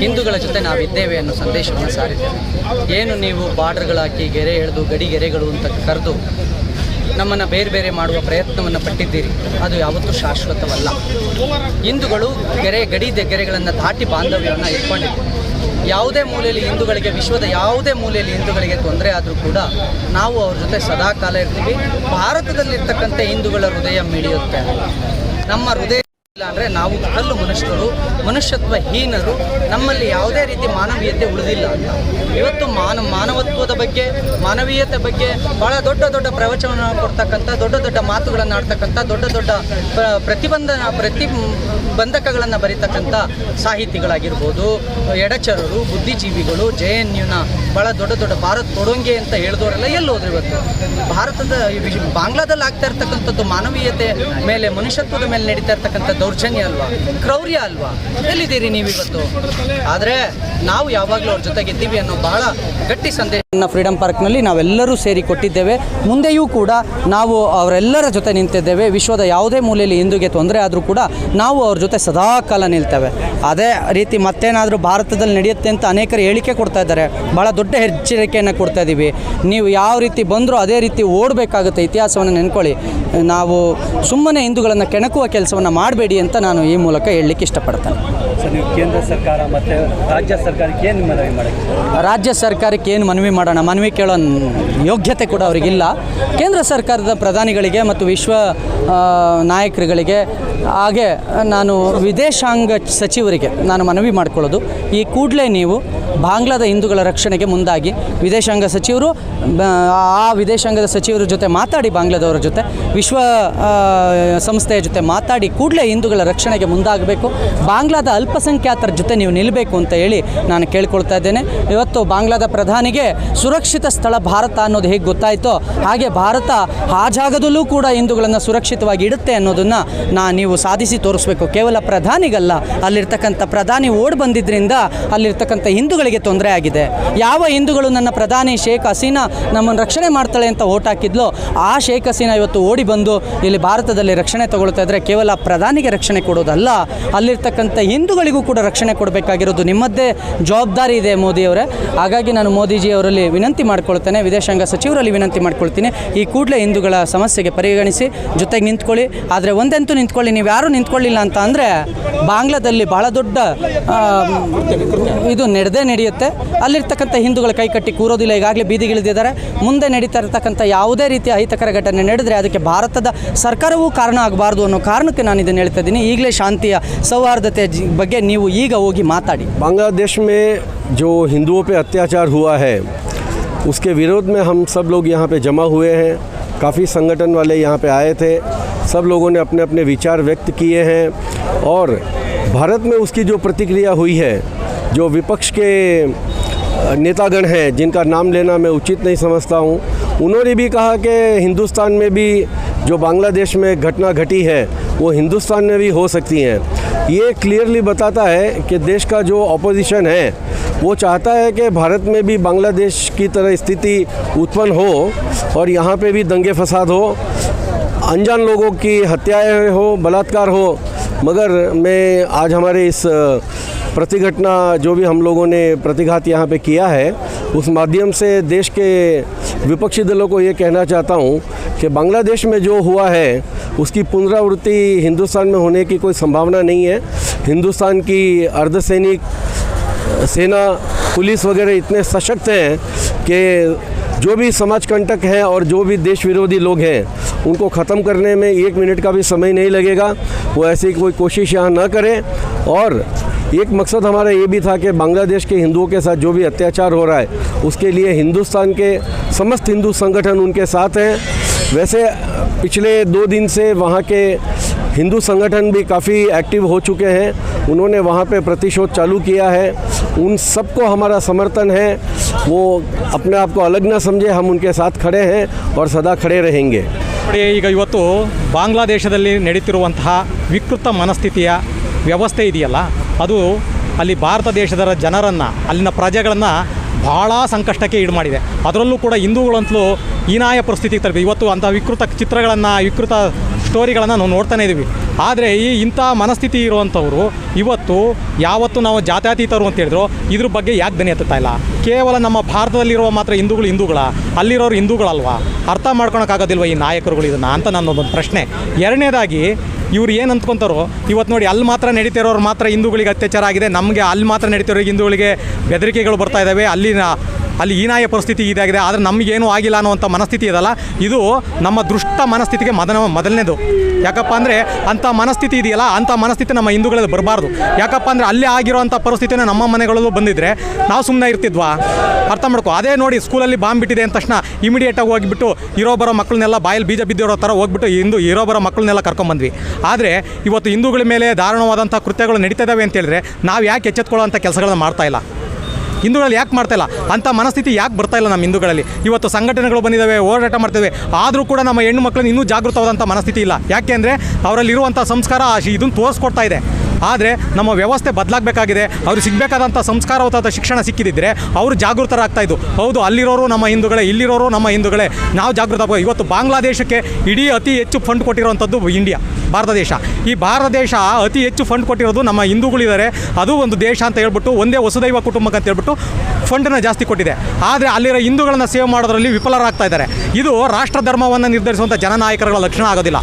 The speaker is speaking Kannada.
ಹಿಂದೂಗಳ ಜೊತೆ ನಾವಿದ್ದೇವೆ ಅನ್ನೋ ಸಂದೇಶವನ್ನು ಸಾರಿದ್ದೇವೆ. ಏನು ನೀವು ಬಾರ್ಡರ್ಗಳು ಹಾಕಿ ಗೆರೆ ಎಳೆದು, ಗಡಿ ಗೆರೆಗಳು ಅಂತ ಕರೆದು ನಮ್ಮನ್ನು ಬೇರೆ ಬೇರೆ ಮಾಡುವ ಪ್ರಯತ್ನವನ್ನು ಪಟ್ಟಿದ್ದೀರಿ. ಅದು ಯಾವತ್ತೂ ಶಾಶ್ವತವಲ್ಲ. ಹಿಂದೂಗಳು ಗೆರೆ, ಗಡಿ ಗೆರೆಗಳನ್ನು ದಾಟಿ ಬಾಂಧವ್ಯವನ್ನು ಇಟ್ಕೊಂಡಿದ್ದೀವಿ. ಯಾವುದೇ ಮೂಲೆಯಲ್ಲಿ ಹಿಂದೂಗಳಿಗೆ, ವಿಶ್ವದ ಯಾವುದೇ ಮೂಲೆಯಲ್ಲಿ ಹಿಂದೂಗಳಿಗೆ ತೊಂದರೆ ಆದರೂ ಕೂಡ ನಾವು ಅವ್ರ ಜೊತೆ ಸದಾ ಕಾಲ ಇರ್ತೀವಿ. ಭಾರತದಲ್ಲಿರ್ತಕ್ಕಂಥ ಹಿಂದೂಗಳ ಹೃದಯ ಮಿಡಿಯುತ್ತೆ. ನಮ್ಮ ಹೃದಯ ಇಲ್ಲ ಅಂದರೆ ನಾವು ಕಲ್ಲು ಮನುಷ್ಯರು ಮನುಷ್ಯತ್ವ ಹೀನರು ನಮ್ಮಲ್ಲಿ ಯಾವುದೇ ರೀತಿ ಮಾನವೀಯತೆ ಉಳಿದಿಲ್ಲ ಅಂತ. ಇವತ್ತು ಮಾನ, ಮಾನವತ್ವದ ಬಗ್ಗೆ, ಮಾನವೀಯತೆ ಬಗ್ಗೆ ಬಹಳ ದೊಡ್ಡ ದೊಡ್ಡ ಪ್ರವಚನ ಕೊಡ್ತಕ್ಕಂಥ, ದೊಡ್ಡ ದೊಡ್ಡ ಮಾತುಗಳನ್ನು ಆಡ್ತಕ್ಕಂಥ, ದೊಡ್ಡ ದೊಡ್ಡ ಪ್ರತಿಬಂಧನ, ಪ್ರತಿ ಪ್ರತಿಬಂಧಕಗಳನ್ನು ಬರೀತಕ್ಕಂಥ ಸಾಹಿತಿಗಳಾಗಿರ್ಬೋದು, ಎಡಚರರು, ಬುದ್ಧಿಜೀವಿಗಳು, ಜೆ ಎನ್ ಯುನ ಭಾಳ ದೊಡ್ಡ ದೊಡ್ಡ ಭಾರತ್ ಕೊಡೋಂಗೆ ಅಂತ ಹೇಳಿದವರೆಲ್ಲ ಎಲ್ಲಿ ಹೋದ್ರು ಇವತ್ತು? ಭಾರತದ ಬಾಂಗ್ಲಾದಲ್ಲಿ ಆಗ್ತಾ ಇರ್ತಕ್ಕಂಥದ್ದು ಮಾನವೀಯತೆ ಮೇಲೆ, ಮನುಷ್ಯತ್ವದ ಮೇಲೆ ನಡೀತಾ ಇರ್ತಕ್ಕಂಥ ದೌರ್ಜನ್ಯ ಅಲ್ವಾ? ಕ್ರೌರ್ಯ ಅಲ್ವಾ? ಎಲ್ಲಿದ್ದೀರಿ ನೀವು ಇವತ್ತು ಆದರೆ ನಾವು ಯಾವಾಗಲೂ ಅವ್ರ ಜೊತೆಗಿದ್ದೀವಿ ಅನ್ನೋ ಬಹಳ ಗಟ್ಟಿ ಸಂದೇಶ. ಫ್ರೀಡಂ ಪಾರ್ಕ್ನಲ್ಲಿ ನಾವೆಲ್ಲರೂ ಸೇರಿ ಕೊಟ್ಟಿದ್ದೇವೆ. ಮುಂದೆಯೂ ಕೂಡ ನಾವು ಅವರೆಲ್ಲರ ಜೊತೆ ನಿಂತಿದ್ದೇವೆ. ವಿಶ್ವದ ಯಾವುದೇ ಮೂಲೆಯಲ್ಲಿ ಹಿಂದೂಗೆ ತೊಂದರೆ ಆದರೂ ಕೂಡ ನಾವು ಅವ್ರ ಜೊತೆ ಸದಾ ಕಾಲ ನಿಲ್ತೇವೆ. ಅದೇ ರೀತಿ ಮತ್ತೇನಾದರೂ ಭಾರತದಲ್ಲಿ ನಡೆಯುತ್ತೆ ಅಂತ ಅನೇಕರು ಹೇಳಿಕೆ ಕೊಡ್ತಾ ಇದ್ದಾರೆ. ಭಾಳ ದೊಡ್ಡ ಎಚ್ಚರಿಕೆಯನ್ನು ಕೊಡ್ತಾ ಇದ್ದೀವಿ. ನೀವು ಯಾವ ರೀತಿ ಬಂದರೂ ಅದೇ ರೀತಿ ಓಡಬೇಕಾಗುತ್ತೆ ಇತಿಹಾಸವನ್ನು ನೆನ್ಕೊಳ್ಳಿ. ನಾವು ಸುಮ್ಮನೆ ಹಿಂದೂಗಳನ್ನು ಕೆಣಕುವ ಕೆಲಸವನ್ನು ಮಾಡಬೇಡಿ. ಅಂತ ನಾನು ಈ ಮೂಲಕ ಹೇಳಲಿಕ್ಕೆ ಇಷ್ಟಪಡ್ತೇನೆ. ಸರ್ ನೀವು ಕೇಂದ್ರ ಸರ್ಕಾರ ಮತ್ತು ರಾಜ್ಯ ಸರ್ಕಾರಕ್ಕೆ ಏನು ಮನವಿ ಮಾಡೋಕ್ಕೆ ರಾಜ್ಯ ಸರ್ಕಾರಕ್ಕೆ ಏನು ಮನವಿ ಮಾಡೋಣ? ಮನವಿ ಕೇಳೋ ಯೋಗ್ಯತೆ ಕೂಡ ಅವರಿಗಿಲ್ಲ. ಕೇಂದ್ರ ಸರ್ಕಾರದ ಪ್ರಧಾನಿಗಳಿಗೆ ಮತ್ತು ವಿಶ್ವ ನಾಯಕರುಗಳಿಗೆ ಹಾಗೆ ನಾನು ವಿದೇಶಾಂಗ ಸಚಿವರಿಗೆ ನಾನು ಮನವಿ ಮಾಡ್ಕೊಳ್ಳೋದು. ಈ ಕೂಡಲೇ ನೀವು ಬಾಂಗ್ಲಾದ ಹಿಂದೂಗಳ ರಕ್ಷಣೆಗೆ ಮುಂದಾಗಿ ವಿದೇಶಾಂಗ ಸಚಿವರು, ಆ ವಿದೇಶಾಂಗದ ಸಚಿವರ ಜೊತೆ ಮಾತಾಡಿ ಬಾಂಗ್ಲಾದವರ ಜೊತೆ, ವಿಶ್ವ ಸಂಸ್ಥೆಯ ಜೊತೆ ಮಾತಾಡಿ ಕೂಡಲೇ ಹಿಂದೂಗಳ ರಕ್ಷಣೆಗೆ ಮುಂದಾಗಬೇಕು, ಬಾಂಗ್ಲಾದ ಅಲ್ಪಸಂಖ್ಯಾತರ ಜೊತೆ ನೀವು ನಿಲ್ಲಬೇಕು ಅಂತ ಹೇಳಿ ನಾನು ಕೇಳ್ಕೊಳ್ತಾ ಇದ್ದೇನೆ. ಇವತ್ತು ಬಾಂಗ್ಲಾದ ಪ್ರಧಾನಿಗೆ ಸುರಕ್ಷಿತ ಸ್ಥಳ ಭಾರತ ಅನ್ನೋದು ಹೇಗೆ ಗೊತ್ತಾಯಿತೋ, ಹಾಗೆ ಭಾರತ ಆ ಜಾಗದಲ್ಲೂ ಕೂಡ ಹಿಂದೂಗಳನ್ನು ಸುರಕ್ಷಿತವಾಗಿ ಇಡುತ್ತೆ ಅನ್ನೋದನ್ನು ನಾ ನೀವು ಸಾಧಿಸಿ ತೋರಿಸ್ಬೇಕು. ಕೇವಲ ಪ್ರಧಾನಿಗಲ್ಲ, ಅಲ್ಲಿರ್ತಕ್ಕಂಥ ಪ್ರಧಾನಿ ಓಡ್ ಬಂದಿದ್ದರಿಂದ ಅಲ್ಲಿರ್ತಕ್ಕಂಥ ಹಿಂದೂಗಳಿಗೆ ತೊಂದರೆ ಆಗಿದೆ. ಯಾವ ಹಿಂದೂಗಳು ನನ್ನ ಪ್ರಧಾನಿ ಶೇಖ್ ಹಸೀನಾ ನಮ್ಮನ್ನು ರಕ್ಷಣೆ ಮಾಡ್ತಾಳೆ ಅಂತ ಓಟ್ ಹಾಕಿದ್ಲೋ, ಆ ಶೇಖ್ ಹಸೀನಾ ಇವತ್ತು ಓಡಿ ಬಂದು ಇಲ್ಲಿ ಭಾರತದಲ್ಲಿ ರಕ್ಷಣೆ ತಗೊಳ್ತಾ ಇದ್ರೆ ಕೇವಲ ಪ್ರಧಾನಿಗೆ ರಕ್ಷಣೆ ಕೊಡೋದಲ್ಲ, ಅಲ್ಲಿರ್ತಕ್ಕಂಥ ಹಿಂದೂಗಳಿಗೂ ಕೂಡ ರಕ್ಷಣೆ ಕೊಡಬೇಕಾಗಿರೋದು ನಿಮ್ಮದ್ದೇ ಜವಾಬ್ದಾರಿ ಇದೆ ಮೋದಿಯವರೇ ಹಾಗಾಗಿ ನಾನು ಮೋದಿಜಿ ಅವರಲ್ಲಿ ವಿನಂತಿ ಮಾಡ್ಕೊಳ್ತೇನೆ, ವಿದೇಶಾಂಗ ಸಚಿವರಲ್ಲಿ ವಿನಂತಿ ಮಾಡ್ಕೊಳ್ತೀನಿ. ಈ ಕೂಡಲೇ ಹಿಂದೂಗಳ ಸಮಸ್ಯೆಗೆ ಪರಿಗಣಿಸಿ, ಜೊತೆಗೆ ನಿಂತ್ಕೊಳ್ಳಿ. ಆದರೆ ಒಂದಂತೂ ನಿಂತ್ಕೊಳ್ಳಿ, ನೀವು ಯಾರೂ ನಿಂತ್ಕೊಳ್ಳಿಲ್ಲ ಅಂತ ಅಂದರೆ ಬಾಂಗ್ಲಾದಲ್ಲಿ ಭಾಳ ದೊಡ್ಡ ಇದು ನಡೆದೇ ನಡೆಯುತ್ತೆ ಅಲ್ಲಿರ್ತಕ್ಕಂಥ ಹಿಂದೂಗಳ ಕೈಕಟ್ಟಿ ಕೂರೋದಿಲ್ಲ ಈಗಾಗಲೇ ಬೀದಿಗಿಳಿದಿದ್ದಾರೆ ಮುಂದೆ ನಡೀತಾ ಇರತಕ್ಕಂಥ ಯಾವುದೇ ರೀತಿಯ ಅಹಿತಕರ ಘಟನೆ ನಡೆದರೆ ಅದಕ್ಕೆ ಭಾರತದ ಸರ್ಕಾರವೂ ಕಾರಣ ಆಗಬಾರ್ದು ಅನ್ನೋ ಕಾರಣಕ್ಕೆ ನಾನು ಇದನ್ನು ಹೇಳ್ತಾ ಇದ್ದೀನಿ ಈಗಲೇ ಶಾಂತಿಯ ಸೌಹಾರ್ದತೆ ಜಿ- ಬಗ್ಗೆ ನೀವು ಈಗ ಹೋಗಿ ಮಾತಾಡಿ बांग्लादेश में जो हिंदुओं पे अत्याचार हुआ है उसके विरोध में हम सब लोग यहाँ पे जमा हुए हैं काफ़ी संगठन वाले यहाँ पे आए थे सब लोगों ने अपने अपने विचार व्यक्त किए हैं और भारत में उसकी जो प्रतिक्रिया हुई है जो विपक्ष के नेतागण हैं, जिनका नाम लेना मैं उचित नहीं समझता हूँ, उन्होंने भी कहा कि हिंदुस्तान में भी जो बांग्लादेश में घटना घटी है, वो हिंदुस्तान में भी हो सकती हैं। ये क्लियरली बताता है कि देश का जो अपोजिशन है, वो चाहता है कि भारत में भी बांग्लादेश की तरह स्थिति उत्पन्न हो और यहाँ पे भी दंगे फसाद हो, अनजान लोगों की हत्याएँ हो, बलात्कार हो। मगर मैं आज हमारे इस प्रतिघटना जो भी हम लोगों ने प्रतिघात यहाँ पे किया है, उस माध्यम से देश के विपक्षी दलों को ये कहना चाहता हूँ कि बांग्लादेश में जो हुआ है, उसकी पुनरावृत्ति हिंदुस्तान में होने की कोई संभावना नहीं है। हिंदुस्तान की अर्धसैनिक सेना, पुलिस वगैरह इतने सशक्त हैं कि जो भी समाज कंटक हैं और जो भी देश विरोधी लोग हैं, उनको ख़त्म करने में एक मिनट का भी समय नहीं लगेगा। वो ऐसी कोई कोशिश यहाँ ना करें और एक मकसद हमारा ये भी था कि बांग्लादेश के हिंदुओं के साथ जो भी अत्याचार हो रहा है उसके लिए हिंदुस्तान के समस्त हिंदू संगठन उनके साथ हैं वैसे पिछले दो दिन से वहाँ के हिंदू संगठन भी काफ़ी एक्टिव हो चुके हैं उन्होंने वहाँ पे प्रतिशोध चालू किया है उन सबको हमारा समर्थन है वो अपने आप को अलग ना समझे हम उनके साथ खड़े हैं और सदा खड़े रहेंगे ನೋಡಿ ಈಗ ಇವತ್ತು ಬಾಂಗ್ಲಾದೇಶದಲ್ಲಿ ನಡೀತಿರುವಂತಹ ವಿಕೃತ ಮನಸ್ಥಿತಿಯ ವ್ಯವಸ್ಥೆ ಇದೆಯಲ್ಲ, ಅದು ಅಲ್ಲಿ ಭಾರತ ದೇಶದ ಜನರನ್ನು, ಅಲ್ಲಿನ ಪ್ರಜೆಗಳನ್ನು ಭಾಳ ಸಂಕಷ್ಟಕ್ಕೆ ಈಡು ಮಾಡಿದೆ ಅದರಲ್ಲೂ ಕೂಡ ಹಿಂದೂಗಳಂತಲೂ ಹೀನಾಯ ಪರಿಸ್ಥಿತಿಗೆ ತರಬೇಕು ಇವತ್ತು ಅಂಥ ವಿಕೃತ ಚಿತ್ರಗಳನ್ನು, ವಿಕೃತ ಸ್ಟೋರಿಗಳನ್ನು ನಾವು ನೋಡ್ತಾನೆ ಇದ್ದೀವಿ ಆದರೆ ಈ ಇಂಥ ಮನಸ್ಥಿತಿ ಇರುವಂಥವ್ರು ಇವತ್ತು ಯಾವತ್ತು ನಾವು ಜಾತ್ಯಾತೀತರು ಅಂತ ಹೇಳಿದ್ರು, ಇದ್ರ ಬಗ್ಗೆ ಯಾಕೆ ದನಿ ಎತ್ತಾ ಇಲ್ಲ? ಕೇವಲ ನಮ್ಮ ಭಾರತದಲ್ಲಿರುವ ಮಾತ್ರ ಹಿಂದೂಗಳು ಹಿಂದೂಗಳ, ಅಲ್ಲಿರೋರು ಹಿಂದೂಗಳಲ್ವಾ? ಅರ್ಥ ಮಾಡ್ಕೊಳಕ್ಕಾಗೋದಿಲ್ವ ಈ ನಾಯಕರುಗಳು ಇದನ್ನು ಅಂತ ನನ್ನೊಂದು ಪ್ರಶ್ನೆ. ಎರಡನೇದಾಗಿ ಇವ್ರು ಏನು ಅಂದ್ಕೊಂತಾರೋ ಇವತ್ತು ನೋಡಿ ಅಲ್ಲಿ ಮಾತ್ರ ನಡೀತಿರೋರು ಮಾತ್ರ ಹಿಂದೂಗಳಿಗೆ ಅತ್ಯಾಚಾರ ಆಗಿದೆ. ನಮಗೆ ಅಲ್ಲಿ ಮಾತ್ರ ನಡೀತಿರೋ ಹಿಂದೂಗಳಿಗೆ ಬೆದರಿಕೆಗಳು ಬರ್ತಾ ಇದ್ದಾವೆ ಅಲ್ಲಿನ ಅಲ್ಲಿ ಹೀನಾಯ ಪರಿಸ್ಥಿತಿ ಇದಾಗಿದೆ, ಆದರೆ ನಮಗೇನು ಆಗಿಲ್ಲ ಅನ್ನುವಂಥ ಮನಸ್ಥಿತಿ ಇದಲ್ಲ. ಇದು ನಮ್ಮ ದೃಷ್ಟ ಮನಸ್ಥಿತಿಗೆ ಮೊದಲ ಮೊದಲನೇದು. ಯಾಕಪ್ಪ ಅಂದರೆ ಅಂಥ ಮನಸ್ಥಿತಿ ಇದೆಯಲ್ಲ, ಅಂಥ ಮನಸ್ಥಿತಿ ನಮ್ಮ ಹಿಂದೂಗಳಲ್ಲಿ ಬರಬಾರ್ದು. ಯಾಕಪ್ಪ ಅಂದರೆ ಅಲ್ಲೇ ಆಗಿರೋಂಥ ಪರಿಸ್ಥಿತಿನ ನಮ್ಮ ಮನೆಗಳಲ್ಲೂ ಬಂದಿದ್ದರೆ ನಾವು ಸುಮ್ಮನೆ ಇರ್ತಿದ್ವಾ? ಅರ್ಥ ಮಾಡ್ಕೊ. ಅದೇ ನೋಡಿ ಸ್ಕೂಲಲ್ಲಿ ಬಾಂಬ್ ಬಿಟ್ಟಿದೆ ಅಂದ ತಕ್ಷಣ ಇಮಿಡಿಯೇಟಾಗಿ ಹೋಗಿಬಿಟ್ಟು ಇರೋ ಬರೋ ಮಕ್ಕಳನ್ನೆಲ್ಲ ಬಾಯಲ್ಲಿ ಬೀಜ ಬಿದ್ದಿರೋ ಥರ ಹೋಗ್ಬಿಟ್ಟು ಹಿಂದೂ ಇರೋ ಬರೋ ಮಕ್ಕಳನ್ನೆಲ್ಲ ಕರ್ಕೊಂಬಂದ್ವಿ. ಆದರೆ ಇವತ್ತು ಹಿಂದೂಗಳ ಮೇಲೆ ದಾರುಣವಾದಂಥ ಕೃತ್ಯಗಳು ನಡೀತಾ ಇದ್ದಾವೆ ಅಂತ ಹೇಳಿದ್ರೆ ನಾವು ಯಾಕೆ ಎಚ್ಚೆತ್ಕೊಳ್ಳೋಂಥ ಕೆಲಸಗಳನ್ನ ಮಾಡ್ತಾ ಇಲ್ಲ? ಹಿಂದೂಗಳಲ್ಲಿ ಯಾಕೆ ಮಾಡ್ತಾ ಇಲ್ಲ? ಅಂಥ ಮನಸ್ಥಿತಿ ಯಾಕೆ ಬರ್ತಾ ಇಲ್ಲ ನಮ್ಮ ಹಿಂದೂಗಳಲ್ಲಿ? ಇವತ್ತು ಸಂಘಟನೆಗಳು ಬಂದಿದ್ದಾವೆ, ಹೋರಾಟ ಮಾಡ್ತೇವೆ. ಆದರೂ ಕೂಡ ನಮ್ಮ ಹೆಣ್ಣು ಮಕ್ಕಳನ್ನ ಇನ್ನೂ ಜಾಗೃತವಾದಂಥ ಮನಸ್ಥಿತಿ ಇಲ್ಲ. ಯಾಕೆ ಅಂದರೆ ಅವರಲ್ಲಿರುವಂಥ ಸಂಸ್ಕಾರ ಇದನ್ನು ತೋರಿಸ್ಕೊಡ್ತಾ ಇದೆ. ಆದರೆ ನಮ್ಮ ವ್ಯವಸ್ಥೆ ಬದಲಾಗಬೇಕಾಗಿದೆ. ಅವ್ರಿಗೆ ಸಿಗಬೇಕಾದಂಥ ಸಂಸ್ಕಾರವಂತ ಶಿಕ್ಷಣ ಸಿಕ್ಕಿದ್ದರೆ ಅವರು ಜಾಗೃತರಾಗ್ತಾ ಇದ್ದು. ಹೌದು, ಅಲ್ಲಿರೋರು ನಮ್ಮ ಹಿಂದೂಗಳೇ, ಇಲ್ಲಿರೋರು ನಮ್ಮ ಹಿಂದೂಗಳೇ. ನಾವು ಜಾಗೃತ. ಇವತ್ತು ಬಾಂಗ್ಲಾದೇಶಕ್ಕೆ ಇಡೀ ಅತಿ ಹೆಚ್ಚು ಫಂಡ್ ಕೊಟ್ಟಿರುವಂಥದ್ದು ಇಂಡಿಯಾ ಭಾರತ ದೇಶ. ಈ ಭಾರತ ದೇಶ ಅತಿ ಹೆಚ್ಚು ಫಂಡ್ ಕೊಟ್ಟಿರೋದು ನಮ್ಮ ಹಿಂದೂಗಳಿದ್ದಾರೆ. ಅದು ಒಂದು ದೇಶ ಅಂತ ಹೇಳ್ಬಿಟ್ಟು, ಒಂದೇ ವಸುದೈವ ಕುಟುಂಬಕ್ಕೆ ಅಂತ ಹೇಳ್ಬಿಟ್ಟು ಫಂಡನ್ನು ಜಾಸ್ತಿ ಕೊಟ್ಟಿದೆ. ಆದರೆ ಅಲ್ಲಿರೋ ಹಿಂದೂಗಳನ್ನು ಸೇವ್ ಮಾಡೋದ್ರಲ್ಲಿ ವಿಫಲರಾಗ್ತಾ ಇದ್ದಾರೆ. ಇದು ರಾಷ್ಟ್ರ ಧರ್ಮವನ್ನು ನಿರ್ಧರಿಸುವಂಥ ಜನನಾಯಕರುಗಳ ಲಕ್ಷಣ ಆಗೋದಿಲ್ಲ.